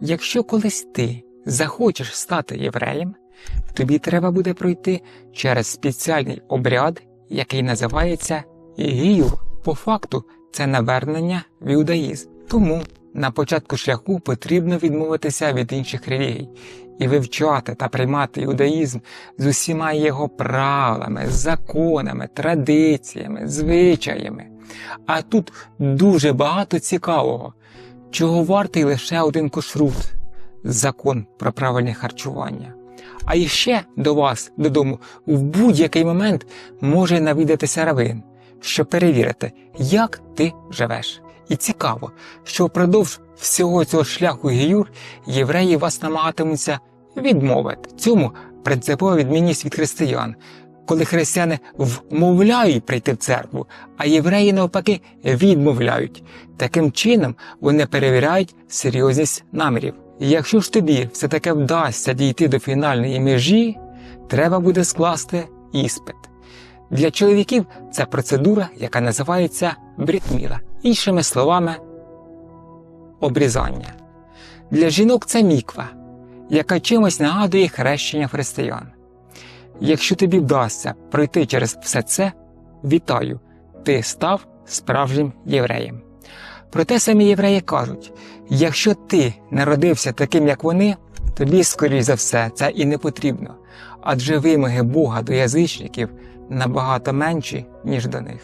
Якщо колись ти захочеш стати євреєм, тобі треба буде пройти через спеціальний обряд, який називається гіюр. По факту це навернення в іудаїзм. Тому на початку шляху потрібно відмовитися від інших релігій і вивчати та приймати іудаїзм з усіма його правилами, законами, традиціями, звичаями. А тут дуже багато цікавого, чого вартий лише один кошрут закон про правильне харчування. А іще до вас додому в будь-який момент може навідатися равин, щоб перевірити, як ти живеш. І цікаво, що впродовж всього цього шляху гіюр євреї вас намагатимуться відмовити. Цьому принципова відмінність від християн, коли християни вмовляють прийти в церкву, а євреї навпаки відмовляють. Таким чином вони перевіряють серйозність намірів. Якщо ж тобі все таки вдасться дійти до фінальної межі, треба буде скласти іспит. Для чоловіків це процедура, яка називається брітміла, іншими словами, обрізання. Для жінок це міква, яка чимось нагадує хрещення християн. Якщо тобі вдасться пройти через все це, вітаю, ти став справжнім євреєм. Проте самі євреї кажуть: якщо ти народився таким, як вони, тобі, скоріш за все, це і не потрібно, адже вимоги Бога до язичників набагато менші, ніж до них.